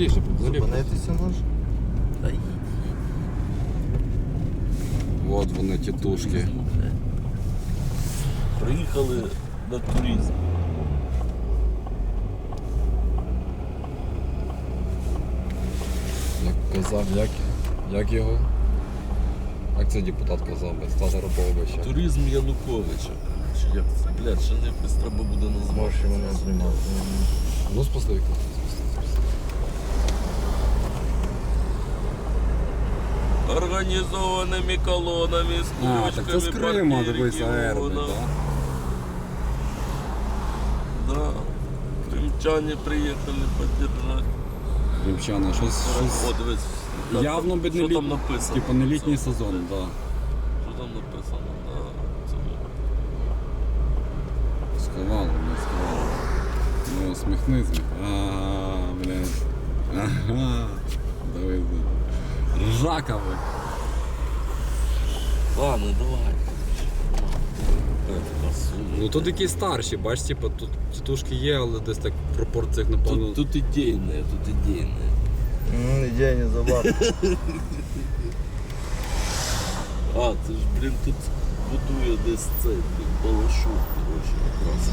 ліше, взагалі. Зупинитися може? Та їдь. От вони тітушки. Приїхали на туризм. Як казав, як, як його? Як це депутат казав, без Стаса Рабовича? Туризм Януковича. Чи як це? Блядь, ще не якось треба буде назвати. Можеш мене знімати. Ну, спасли вікно. Організованими колонами з А, так це з Крима, партії дивись, АР, регіону. так? Да. Приїхали підтримати. Римчани, щось, щось О, дивись. явно би не Що там літній, написано? типу не літній сезон, так. Що там написано? Да. Це... Сховало, не сховало. Ну, сміхни, сміх. Ага, блядь. Ага. Давай. Ладно, давай. Ну тут якісь старші, бач, типу, тут тітушки є, але десь так в пропорціях, напевно. Тут, тут ідейне, тут ідейне. Ну, ідея не забавна. А, це ж, блін, тут будує десь цей блін, балашов, коротше, якраз.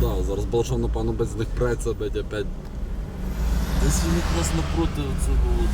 Да, зараз Балашов, напевно, без них преться, блядь, опять. Десь він якраз напроти оцього блін,